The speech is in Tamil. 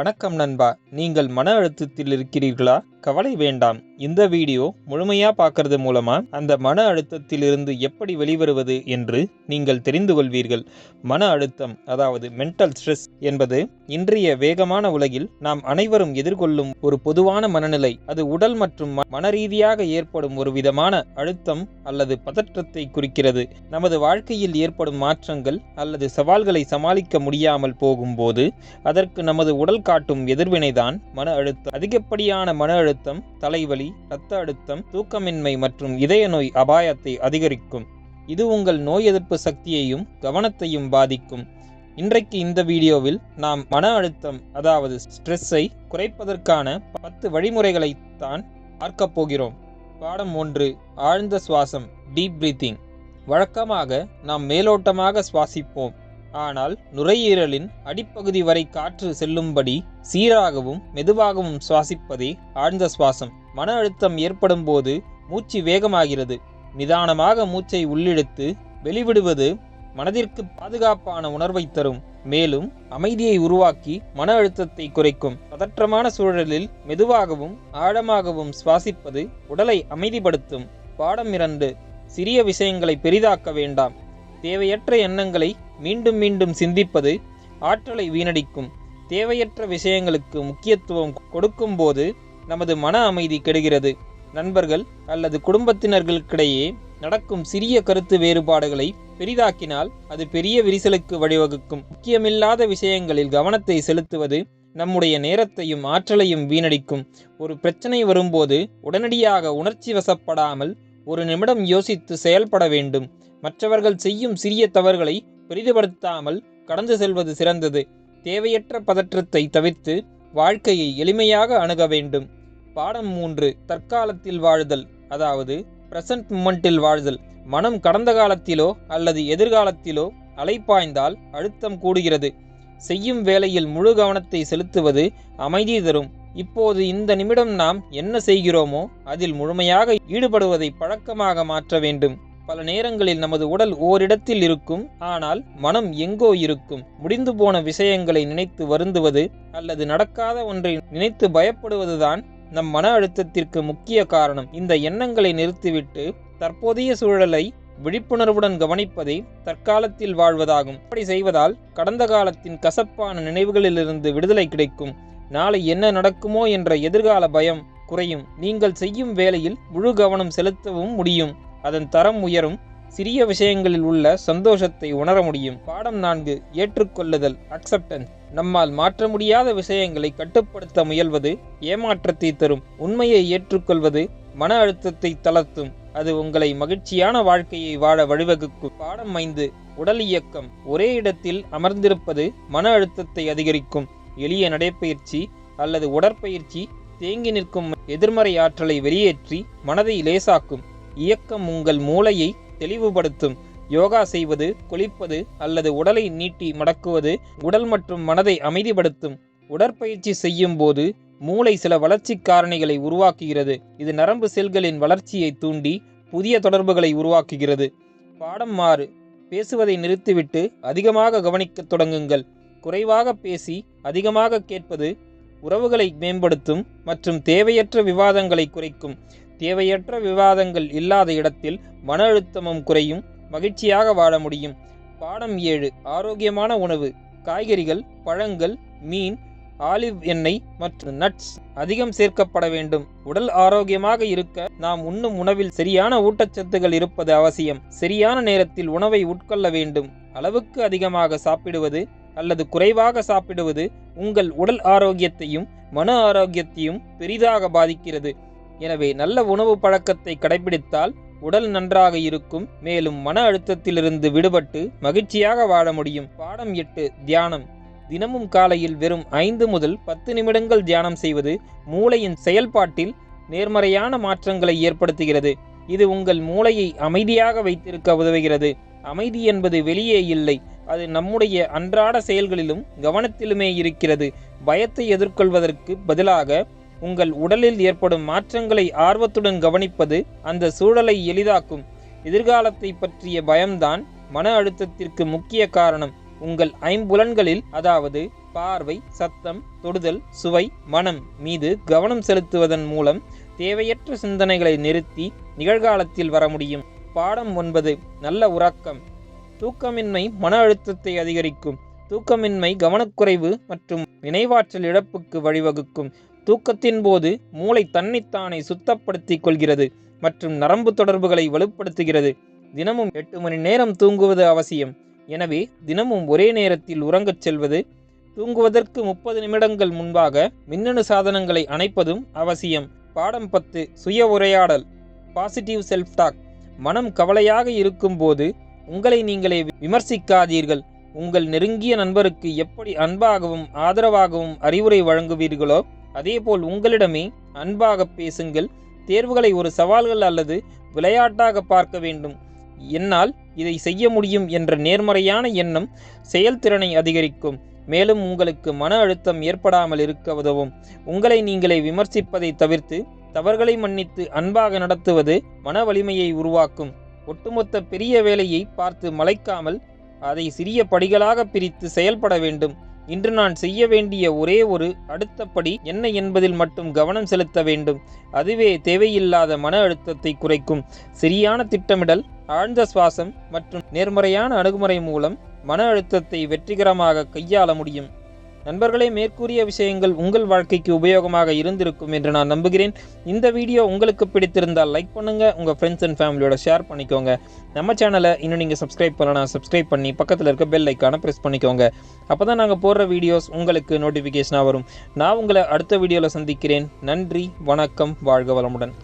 வணக்கம் நண்பா. நீங்கள் மன அழுத்தத்தில் இருக்கிறீர்களா? கவலை வேண்டாம். இந்த வீடியோ முழுமையா பார்க்கறது மூலமா அந்த மன அழுத்தத்தில் இருந்து எப்படி வெளிவருவது என்று நீங்கள் தெரிந்து கொள்வீர்கள். மன அழுத்தம் அதாவது மென்டல் ஸ்ட்ரெஸ் என்பது இன்றைய வேகமான உலகில் நாம் அனைவரும் எதிர்கொள்ளும் ஒரு பொதுவான மனநிலை. அது உடல் மற்றும் மன மனரீதியாக ஏற்படும் ஒரு விதமான அழுத்தம் அல்லது பதற்றத்தை குறிக்கிறது. நமது வாழ்க்கையில் ஏற்படும் மாற்றங்கள் அல்லது சவால்களை சமாளிக்க முடியாமல் போகும்போது அதற்கு நமது உடல் காட்டும் எதிர்வினைதான் மன அழுத்தம். அதிகப்படியான மன அழுத்தம் தலைவலி இரத்த அழுத்தம் தூக்கமின்மை மற்றும் இதய நோய் அபாயத்தை அதிகரிக்கும். இது உங்கள் நோய் எதிர்ப்பு சக்தியையும் கவனத்தையும் பாதிக்கும். இன்றைக்கு இந்த வீடியோவில் நாம் மன அழுத்தம் அதாவது ஸ்ட்ரெஸ்ஸை குறைப்பதற்கான பத்து வழிமுறைகளை தான் பார்க்கப் போகிறோம். பாடம் ஒன்று ஆழ்ந்த சுவாசம் டீப் பிரீத்திங் வழக்கமாக நாம் மேலோட்டமாக சுவாசிப்போம். ஆனால் நுரையீரலின் அடிப்பகுதி வரை காற்று செல்லும்படி சீராகவும் மெதுவாகவும் சுவாசிப்பதே ஆழ்ந்த சுவாசம். மன அழுத்தம் ஏற்படும் போது மூச்சு வேகமாகிறது. நிதானமாக மூச்சை உள்ளிழுத்து வெளிவிடுவது மனதிற்கு பாதுகாப்பான உணர்வை தரும். மேலும் அமைதியை உருவாக்கி மன அழுத்தத்தை குறைக்கும். பதற்றமான சூழலில் மெதுவாகவும் ஆழமாகவும் சுவாசிப்பது உடலை அமைதிப்படுத்தும். பாடம் இரண்டு சிறிய விஷயங்களை பெரிதாக்க வேண்டாம். தேவையற்ற எண்ணங்களை மீண்டும் மீண்டும் சிந்திப்பது ஆற்றலை வீணடிக்கும். தேவையற்ற விஷயங்களுக்கு முக்கியத்துவம் கொடுக்கும்போது நமது மன அமைதி கெடுகிறது. நண்பர்கள் அல்லது குடும்பத்தினர்களுக்கிடையே நடக்கும் சிறிய கருத்து வேறுபாடுகளை பெரிதாக்கினால் அது பெரிய விரிசலுக்கு வழிவகுக்கும். முக்கியமில்லாத விஷயங்களில் கவனத்தை செலுத்துவது நம்முடைய நேரத்தையும் ஆற்றலையும் வீணடிக்கும். ஒரு பிரச்சனை வரும்போது உடனடியாக உணர்ச்சி வசப்படாமல் ஒரு நிமிடம் யோசித்து செயல்பட வேண்டும். மற்றவர்கள் செய்யும் சிறிய தவறுகளை பெரிதுபடுத்தாமல் கடந்து செல்வது சிறந்தது. தேவையற்ற பதற்றத்தை தவிர்த்து வாழ்க்கையை எளிமையாக அணுக வேண்டும். பாடம் மூன்று தற்காலத்தில் வாழுதல் அதாவது பிரசன்ட் மூமெண்டில் வாழ்தல். மனம் கடந்த காலத்திலோ அல்லது எதிர்காலத்திலோ அலைப்பாய்ந்தால் அழுத்தம் கூடுகிறது. செய்யும் வேலையில் முழு கவனத்தை செலுத்துவது அமைதி தரும். இப்போது இந்த நிமிடம் நாம் என்ன செய்கிறோமோ அதில் முழுமையாக ஈடுபடுவதை பழக்கமாக மாற்ற வேண்டும். பல நேரங்களில் நமது உடல் ஓரிடத்தில் இருக்கும். ஆனால் மனம் எங்கோ இருக்கும். முடிந்து போன விஷயங்களை நினைத்து வருந்துவது அல்லது நடக்காத ஒன்றை நினைத்து பயப்படுவதுதான் நம் மன அழுத்தத்திற்கு முக்கிய காரணம் இந்த எண்ணங்களை நிறுத்திவிட்டு தற்போதைய சூழலை விழிப்புணர்வுடன் கவனிப்பதே தற்காலத்தில் வாழ்வதாகும். அப்படி செய்வதால் கடந்த காலத்தின் கசப்பான நினைவுகளிலிருந்து விடுதலை கிடைக்கும். நாளை என்ன நடக்குமோ என்ற எதிர்கால பயம் குறையும். நீங்கள் செய்யும் வேலையில் முழு கவனம் செலுத்தவும் முடியும். அதன் தரம் உயரும். சிறிய விஷயங்களில் உள்ள சந்தோஷத்தை உணர முடியும். பாடம் நான்கு ஏற்றுக்கொள்ளுதல் அக்செப்டன்ஸ் நம்மால் மாற்ற முடியாத விஷயங்களை கட்டுப்படுத்த முயல்வது ஏமாற்றத்தை தரும். உண்மையை ஏற்றுக்கொள்வது மன அழுத்தத்தை தளர்த்தும். அது உங்களை மகிழ்ச்சியான வாழ்க்கையை வாழ வழிவகுக்கும். பாடம் ஐந்து உடல் இயக்கம். ஒரே இடத்தில் அமர்ந்திருப்பது மன அழுத்தத்தை அதிகரிக்கும். எளிய நடைப்பயிற்சி அல்லது உடற்பயிற்சி தேங்கி நிற்கும் எதிர்மறை ஆற்றலை வெளியேற்றி மனதை லேசாக்கும். இயக்கம் உங்கள் மூளையை தெளிவுபடுத்தும். யோகா செய்வது குளிப்பது அல்லது உடலை நீட்டி மடக்குவது உடல் மற்றும் மனதை அமைதிப்படுத்தும். உடற்பயிற்சி செய்யும் போது மூளை சில வளர்ச்சி காரணிகளை உருவாக்குகிறது. இது நரம்பு செல்களின் வளர்ச்சியை தூண்டி புதிய தொடர்புகளை உருவாக்குகிறது. பாடம் மாறு பேசுவதை நிறுத்திவிட்டு அதிகமாக கவனிக்கத் தொடங்குங்கள். குறைவாக பேசி அதிகமாக கேட்பது உறவுகளை மேம்படுத்தும் மற்றும் தேவையற்ற விவாதங்களை குறைக்கும். தேவையற்ற விவாதங்கள் இல்லாத இடத்தில் மன அழுத்தமும் குறையும் மகிழ்ச்சியாக வாழ முடியும். பாடம் ஏழு ஆரோக்கியமான உணவு. காய்கறிகள் பழங்கள் மீன் ஆலிவ் எண்ணெய் மற்றும் நட்ஸ் அதிகம் சேர்க்கப்பட வேண்டும். உடல் ஆரோக்கியமாக இருக்க நாம் உண்ணும் உணவில் சரியான ஊட்டச்சத்துகள் இருப்பது அவசியம். சரியான நேரத்தில் உணவை உட்கொள்ள வேண்டும். அளவுக்கு அதிகமாக சாப்பிடுவது அல்லது குறைவாக சாப்பிடுவது உங்கள் உடல் ஆரோக்கியத்தையும் மன ஆரோக்கியத்தையும் பெரிதாக பாதிக்கிறது. எனவே நல்ல உணவு பழக்கத்தை கடைபிடித்தால் உடல் நன்றாக இருக்கும் மேலும் மன அழுத்தத்திலிருந்து விடுபட்டு மகிழ்ச்சியாக வாழ முடியும். பாடம் எட்டு தியானம். தினமும் காலையில் வெறும் ஐந்து முதல் பத்து நிமிடங்கள் தியானம் செய்வது மூளையின் செயல்பாட்டில் நேர்மறையான மாற்றங்களை ஏற்படுத்துகிறது. இது உங்கள் மூளையை அமைதியாக வைத்திருக்க உதவுகிறது. அமைதி என்பது வெளியே இல்லை அது நம்முடைய அன்றாட செயல்களிலும் கவனத்திலுமே இருக்கிறது. பயத்தை எதிர்கொள்வதற்கு பதிலாக உங்கள் உடலில் ஏற்படும் மாற்றங்களை ஆர்வத்துடன் கவனிப்பது அந்த சூழலை எளிதாக்கும். எதிர்காலத்தை பற்றிய பயம்தான் மன அழுத்தத்திற்கு முக்கிய காரணம். உங்கள் ஐம்புலன்களில் அதாவது பார்வை சத்தம் தொடுதல் சுவை மனம் மீது கவனம் செலுத்துவதன் மூலம் தேவையற்ற சிந்தனைகளை நிறுத்தி நிகழ்காலத்தில் வர முடியும். பாடம் ஒன்பது நல்ல உறக்கம். தூக்கமின்மை மன அழுத்தத்தை அதிகரிக்கும். தூக்கமின்மை கவனக்குறைவு மற்றும் நினைவாற்றல் இழப்புக்கு வழிவகுக்கும். தூக்கத்தின் போது மூளை தன்னைத்தானே சுத்தப்படுத்திக் கொள்கிறது மற்றும் நரம்பு தொடர்புகளை வலுப்படுத்துகிறது. தினமும் எட்டு மணி நேரம் தூங்குவது அவசியம். எனவே தினமும் ஒரே நேரத்தில் உறங்கச் செல்வது தூங்குவதற்கு முப்பது நிமிடங்கள் முன்பாக மின்னணு சாதனங்களை அணைப்பதும் அவசியம். பாடம் பத்து சுய உரையாடல் பாசிட்டிவ் செல்ஃப் டாக் மனம் கவலையாக இருக்கும்போது உங்களை நீங்களே விமர்சிக்காதீர்கள். உங்கள் நெருங்கிய நண்பருக்கு எப்படி அன்பாகவும் ஆதரவாகவும் அறிவுரை வழங்குவீர்களோ அதேபோல் உங்களிடமே அன்பாக பேசுங்கள். தேர்வுகளை ஒரு சவால்கள் அல்லது விளையாட்டாக பார்க்க வேண்டும். என்னால் இதை செய்ய முடியும் என்ற நேர்மறையான எண்ணம் செயல்திறனை அதிகரிக்கும். மேலும் உங்களுக்கு மன அழுத்தம் ஏற்படாமல் இருக்க உதவும். உங்களை நீங்களே விமர்சிப்பதை தவிர்த்து தவறுகளை மன்னித்து அன்பாக நடத்துவது மன வலிமையை உருவாக்கும். ஒட்டுமொத்த பெரிய வேலையை பார்த்து மலைக்காமல் அதை சிறிய படிகளாக பிரித்து செயல்பட வேண்டும். இன்று நான் செய்ய வேண்டிய ஒரே ஒரு அடுத்தபடி என்ன என்பதில் மட்டும் கவனம் செலுத்த வேண்டும். அதுவே தேவையில்லாத மன அழுத்தத்தை குறைக்கும். சரியான திட்டமிடல் ஆழ்ந்த சுவாசம் மற்றும் நேர்மறையான அணுகுமுறை மூலம் மன அழுத்தத்தை வெற்றிகரமாக கையாள முடியும். நண்பர்களே மேற்கூறிய விஷயங்கள் உங்கள் வாழ்க்கைக்கு உபயோகமாக இருந்திருக்கும் என்று நான் நம்புகிறேன். இந்த வீடியோ உங்களுக்கு பிடித்திருந்தால் லைக் பண்ணுங்க உங்கள் ஃப்ரெண்ட்ஸ் அண்ட் ஃபேமிலியோட ஷேர் பண்ணிக்கோங்க. நம்ம சேனலை இன்னும் நீங்கள் சப்ஸ்கிரைப் பண்ணலாம் சப்ஸ்கிரைப் பண்ணி பக்கத்தில் இருக்க பெல் ஐக்கானை ப்ரெஸ் பண்ணிக்கோங்க. அப்போ தான் நாங்கள் போடுற வீடியோஸ் உங்களுக்கு நோட்டிஃபிகேஷனாக வரும். நான் உங்களை அடுத்த வீடியோவில் சந்திக்கிறேன். நன்றி வணக்கம் வாழ்க வளமுடன்.